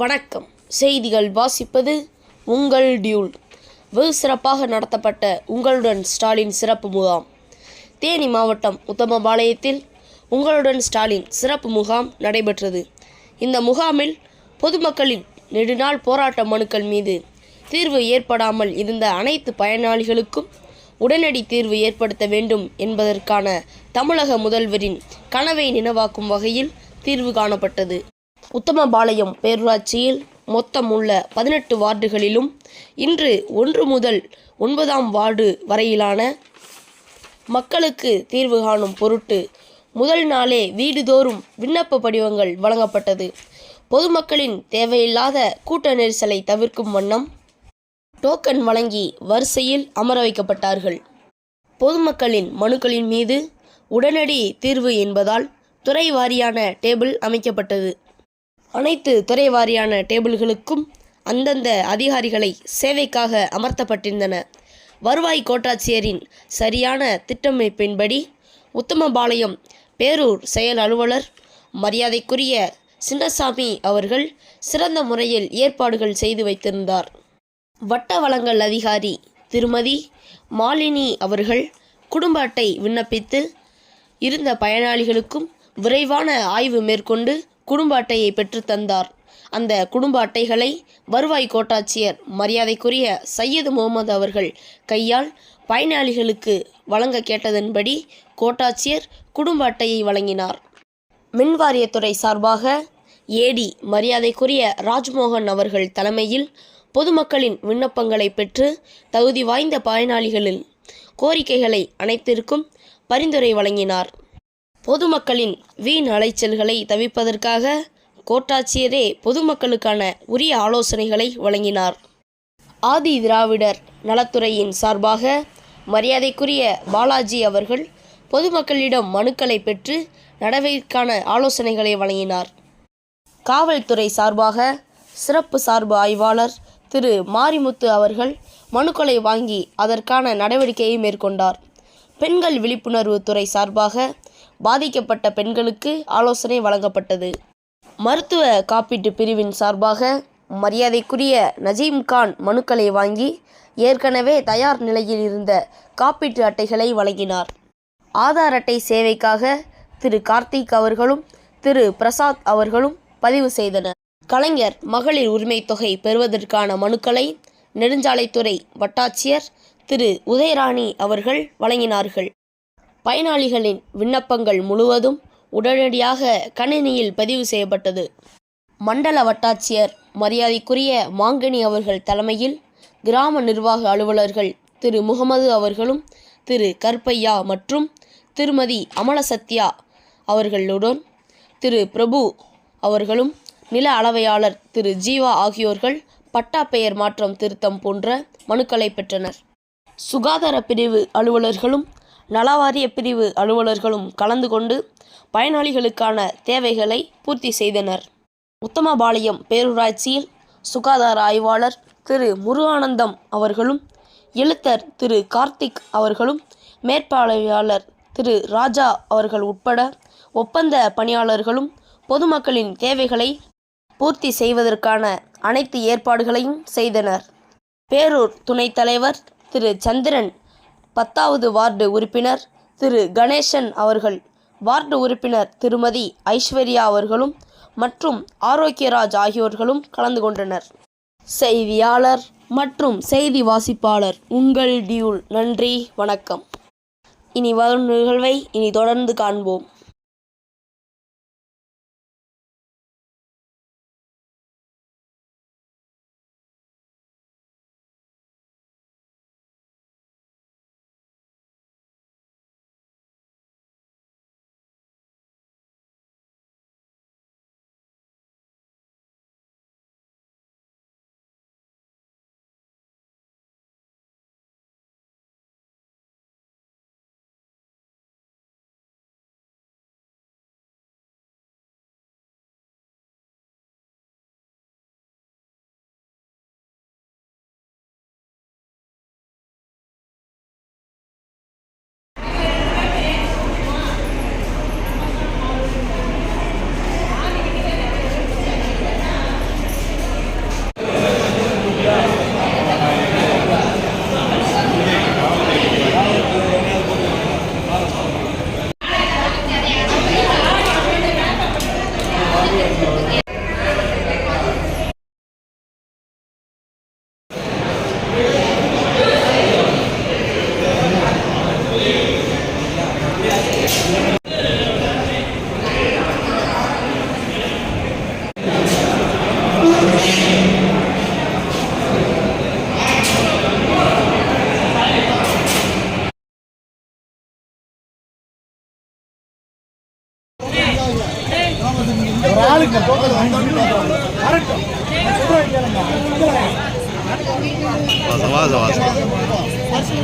வணக்கம். செய்திகள் வாசிப்பது உங்கள் டியூல். வெகு சிறப்பாக நடத்தப்பட்ட உங்களுடன் ஸ்டாலின் சிறப்பு முகாம். தேனி மாவட்டம் உத்தமபாளையத்தில் உங்களுடன் ஸ்டாலின் சிறப்பு முகாம் நடைபெற்றது. இந்த முகாமில் பொதுமக்களின் நெடுநாள் போராட்ட மனுக்கள் மீது தீர்வு ஏற்படாமல் இருந்த அனைத்து பயனாளிகளுக்கும் உடனடி தீர்வு ஏற்படுத்த வேண்டும் என்பதற்கான தமிழக முதல்வரின் கனவை நினைவாக்கும் வகையில் தீர்வு காணப்பட்டது. உத்தமபாளையம் பேரூராட்சியில் மொத்தம் உள்ள பதினெட்டு வார்டுகளிலும் இன்று ஒன்று முதல் ஒன்பதாம் வார்டு வரையிலான மக்களுக்கு தீர்வு காணும் பொருட்டு முதல் நாளே வீடுதோறும் விண்ணப்ப படிவங்கள் வழங்கப்பட்டது. பொதுமக்களின் தேவையில்லாத கூட்ட நெரிசலை தவிர்க்கும் வண்ணம் டோக்கன் வழங்கி வரிசையில் அமர வைக்கப்பட்டார்கள். பொதுமக்களின் மனுக்களின் மீது உடனடி தீர்வு என்பதால் துறை வாரியான டேபிள் அமைக்கப்பட்டது. அனைத்து துறை வாரியான டேபிள்களுக்கும் அந்தந்த அதிகாரிகளை சேவைக்காக அமர்த்தப்பட்டிருந்தன. வருவாய் கோட்டாட்சியரின் சரியான திட்டமைப்பின்படி உத்தமபாளையம் பேரூர் செயல் அலுவலர் மரியாதைக்குரிய சின்னசாமி அவர்கள் சிறந்த முறையில் ஏற்பாடுகள் செய்து வைத்திருந்தார். வட்ட வளங்கள் அதிகாரி திருமதி மாலினி அவர்கள் குடும்ப அட்டை விண்ணப்பித்து இருந்த பயனாளிகளுக்கும் விரைவான ஆய்வு மேற்கொண்டு குடும்ப அட்டையை பெற்று தந்தார். அந்த குடும்ப அட்டைகளை வருவாய் கோட்டாட்சியர் மரியாதைக்குரிய சையது முகமது அவர்கள் கையால் பயனாளிகளுக்கு வழங்க கேட்டதன்படி கோட்டாட்சியர் குடும்ப அட்டையை வழங்கினார். மின்வாரியத்துறை சார்பாக ஏடி மரியாதைக்குரிய ராஜ்மோகன் அவர்கள் தலைமையில் பொதுமக்களின் விண்ணப்பங்களை பெற்று தகுதி வாய்ந்த பயனாளிகளில் கோரிக்கைகளை அனைத்திற்கும் பரிந்துரை வழங்கினார். பொதுமக்களின் வீண் அலைச்சல்களை தவிர்ப்பதற்காக கோட்டாட்சியரே பொதுமக்களுக்கான உரிய ஆலோசனைகளை வழங்கினார். ஆதி திராவிடர் நலத்துறையின் சார்பாக மரியாதைக்குரிய பாலாஜி அவர்கள் பொதுமக்களிடம் மனுக்களை பெற்று நடவடிக்கைக்கான ஆலோசனைகளை வழங்கினார். காவல்துறை சார்பாக சிறப்பு சார்பு ஆய்வாளர் திரு மாரிமுத்து அவர்கள் மனுக்களை வாங்கி அதற்கான நடவடிக்கையை மேற்கொண்டார். பெண்கள் விழிப்புணர்வு துறை சார்பாக பாதிக்கப்பட்ட பெண்களுக்கு ஆலோசனை வழங்கப்பட்டது. மருத்துவ காப்பீட்டு பிரிவின் சார்பாக மரியாதைக்குரிய நஜீம் கான் மனுக்களை வாங்கி ஏற்கனவே தயார் நிலையில் இருந்த காப்பீட்டு அட்டைகளை வழங்கினார். ஆதார் அட்டை சேவைக்காக திரு கார்த்திக் அவர்களும் திரு பிரசாத் அவர்களும் பதிவு செய்தனர். கலைஞர் மகளிர் உரிமைத் தொகை பெறுவதற்கான மனுக்களை நெடுஞ்சாலைத்துறை வட்டாட்சியர் திரு உதயராணி அவர்கள் வழங்கினார்கள். பயனாளிகளின் விண்ணப்பங்கள் முழுவதும் உடனடியாக கணினியில் பதிவு செய்யப்பட்டது. மண்டல வட்டாட்சியர் மரியாதைக்குரிய மாங்கனி அவர்கள் தலைமையில் கிராம நிர்வாக அலுவலர்கள் திரு. முகமது அவர்களும் திரு. கற்பையா மற்றும் திருமதி. அமலசத்யா அவர்களுடன் திரு. பிரபு அவர்களும் நில அளவையாளர் திரு. ஜீவா ஆகியோர்கள் பட்டா பெயர் மாற்றம் திருத்தம் போன்ற மனுக்களை பெற்றனர். சுகாதார பிரிவு அலுவலர்களும் நலவாரிய பிரிவு அலுவலர்களும் கலந்து கொண்டு பயனாளிகளுக்கான தேவைகளை பூர்த்தி செய்தனர். உத்தமபாளையம் பேரூராட்சியில் சுகாதார ஆய்வாளர் திரு முருகானந்தம் அவர்களும் எழுத்தர் திரு கார்த்திக் அவர்களும் மேற்பார்வையாளர் திரு ராஜா அவர்கள் உட்பட ஒப்பந்த பணியாளர்களும் பொதுமக்களின் தேவைகளை பூர்த்தி செய்வதற்கான அனைத்து ஏற்பாடுகளையும் செய்தனர். பேரூர் துணைத் தலைவர் திரு சந்திரன் பத்தாவது வார்டு உறுப்பினர் திரு. கணேசன் அவர்கள் வார்டு உறுப்பினர் திருமதி ஐஸ்வர்யா அவர்களும் மற்றும் ஆரோக்கியராஜ் ஆகியோர்களும் கலந்து கொண்டனர். செய்தியாளர் மற்றும் செய்தி வாசிப்பாளர் உங்கள் டியூல். நன்றி வணக்கம். இனி வரும் நிகழ்வை இனி தொடர்ந்து காண்போம். ஒரு ஆளுக்கு டோக்கன் வாங்கி கேளுங்க வாசம் வாசம் வாசம்.